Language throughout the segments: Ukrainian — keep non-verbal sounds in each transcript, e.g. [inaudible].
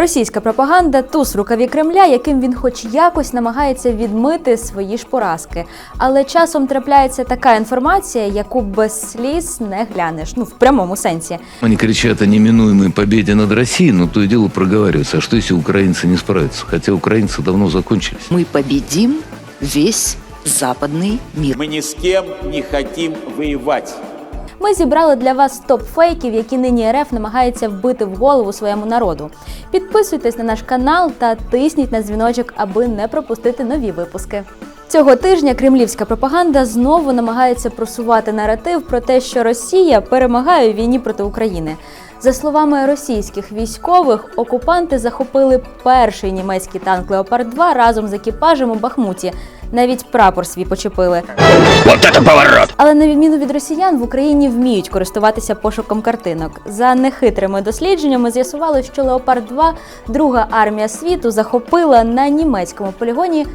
Російська пропаганда туз в рукаві Кремля, яким він хоч якось намагається відмити свої ж поразки. Але часом трапляється така інформація, яку без сліз не глянеш. Ну в прямому сенсі. Они кричат о неминуемой победе над Россией, но то и дело проговаривается. А что, если украинцы не справятся? Хотя украинцы давно закончились. Мы победим весь западный мир. Мы ни с кем не хотим воевать. Ми зібрали для вас топ фейків, які нині РФ намагається вбити в голову своєму народу. Підписуйтесь на наш канал та тисніть на дзвіночок, аби не пропустити нові випуски. Цього тижня кремлівська пропаганда знову намагається просувати наратив про те, що Росія перемагає у війні проти України. За словами російських військових, окупанти захопили перший німецький танк Леопард 2 разом з екіпажем у Бахмуті. Навіть прапор свій почепили. Але на відміну від росіян в Україні вміють користуватися пошуком картинок. За нехитрими дослідженнями з'ясували, що Леопард 2 друга армія світу захопила на німецькому полігоні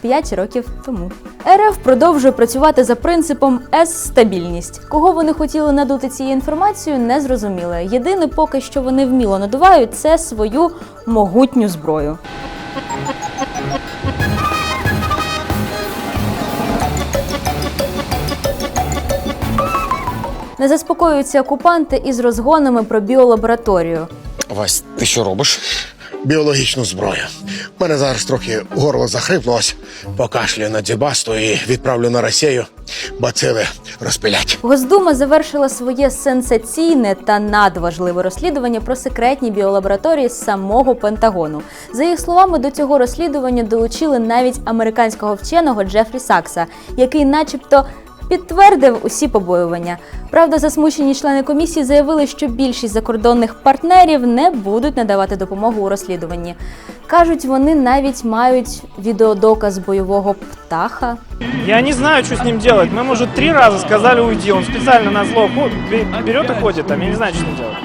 5 років тому. РФ продовжує працювати за принципом С-стабільність. Кого вони хотіли надути цією інформацією, не зрозуміло. Єдине, поки що вони вміло надувають, це свою могутню зброю. Не заспокоюються окупанти із розгонами про біолабораторію. Вась, ти що робиш? біологічну зброю. У мене зараз трохи горло захрипло, покашлюю на дзюбасту і відправлю на Росію. Бацили розпилять. Госдума завершила своє сенсаційне та надважливе розслідування про секретні біолабораторії з самого Пентагону. За їх словами, до цього розслідування долучили навіть американського вченого Джефрі Сакса, який, начебто, підтвердив усі побоювання. Правда, засмучені члени комісії заявили, що більшість закордонних партнерів не будуть надавати допомогу у розслідуванні. Кажуть, вони навіть мають відеодоказ бойового птаха. Я не знаю, что с ним делать. Мы, может, три раза сказали уйди. Он специально на зло ход- бе- берет и ходит там. Я не знаю, что с ним делать.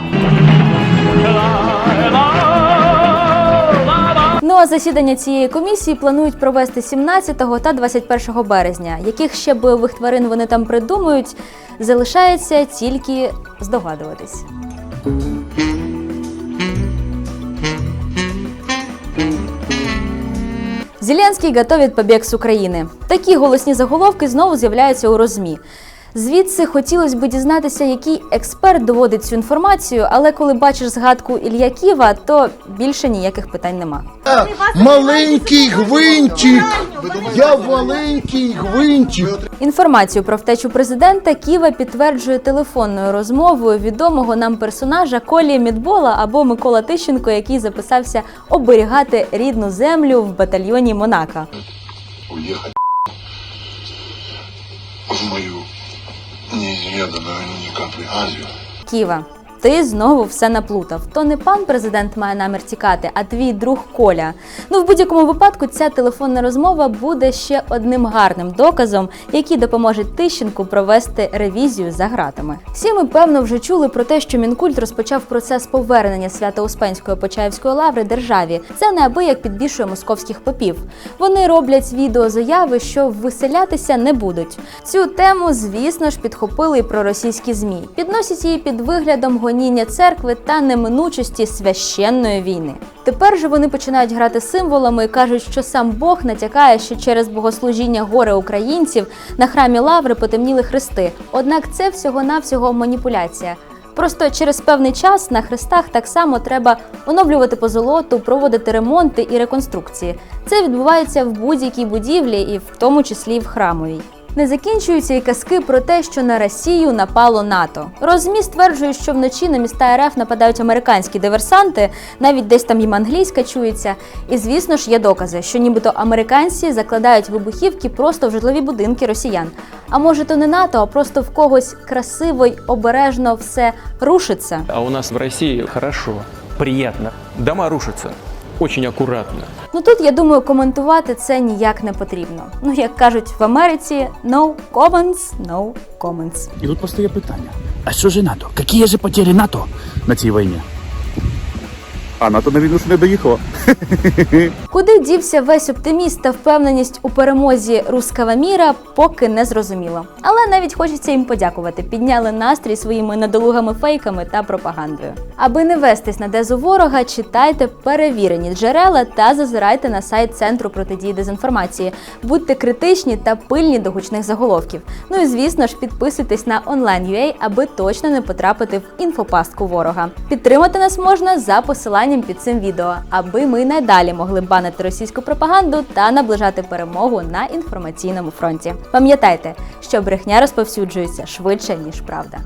Ну а засідання цієї комісії планують провести 17 та 21 березня. Яких ще бойових тварин вони там придумають, залишається тільки здогадуватись. Зеленський готовить побіг з України. Такі голосні заголовки знову з'являються у розмі. Звідси хотілося б дізнатися, який експерт доводить цю інформацію, але коли бачиш згадку Ілья Ківа, то більше ніяких питань нема. Маленький гвинтик. Я маленький гвинтик. Інформацію про втечу президента Ківа підтверджує телефонною розмовою відомого нам персонажа Колі Мідбола або Микола Тищенко, який записався оберігати рідну землю в батальйоні Монака. Уехать в мою неизведанную ни капли Азию. Ківа. Ти знову все наплутав. То не пан президент має намір тікати, а твій друг Коля. Ну, в будь-якому випадку, ця телефонна розмова буде ще одним гарним доказом, який допоможе Тищенку провести ревізію за ґратами. Всі ми певно вже чули про те, що Мінкульт розпочав процес повернення Свято-Успенської Почаївської лаври державі. Це неабияк підбільшує московських попів. Вони роблять відеозаяви, що виселятися не будуть. Цю тему, звісно ж, підхопили і проросійські змі. Підносять її під виглядом гоніння церкви та неминучості священної війни. Тепер же вони починають грати символами і кажуть, що сам Бог натякає, що через богослужіння горе українців на храмі Лаври потемніли хрести. Однак це всього-навсього маніпуляція. Просто через певний час на хрестах так само треба оновлювати позолоту, проводити ремонти і реконструкції. Це відбувається в будь-якій будівлі, і в тому числі в храмовій. Не закінчуються і казки про те, що на Росію напало НАТО. Розмі стверджує, що вночі на міста РФ нападають американські диверсанти, навіть десь там їм англійська чується. І звісно ж є докази, що нібито американці закладають вибухівки просто в житлові будинки росіян. А може, то не НАТО, а просто в когось красиво й обережно все рушиться. А у нас в России хорошо, приятно. Дома рушатся очень аккуратно. Ну тут я думаю, коментувати це ніяк не потрібно. Ну як кажуть в Америці, no comments, no comments. І тут постає питання: а що ж НАТО? Які же потери НАТО на цій війні? А НАТО на війну ж не доїхало. [laughs] Куди дівся весь оптиміст та впевненість у перемозі рускава міра, поки не зрозуміло. Але навіть хочеться їм подякувати. Підняли настрій своїми недолугими фейками та пропагандою. Аби не вестись на дезу ворога, читайте перевірені джерела та зазирайте на сайт Центру протидії дезінформації. Будьте критичні та пильні до гучних заголовків. Ну і звісно ж, підписуйтесь на Online.ua, аби точно не потрапити в інфопастку ворога. Підтримати нас можна за посиланням під цим відео, аби ми надалі могли банити російську пропаганду та наближати перемогу на інформаційному фронті. Пам'ятайте, що брехня розповсюджується швидше ніж правда.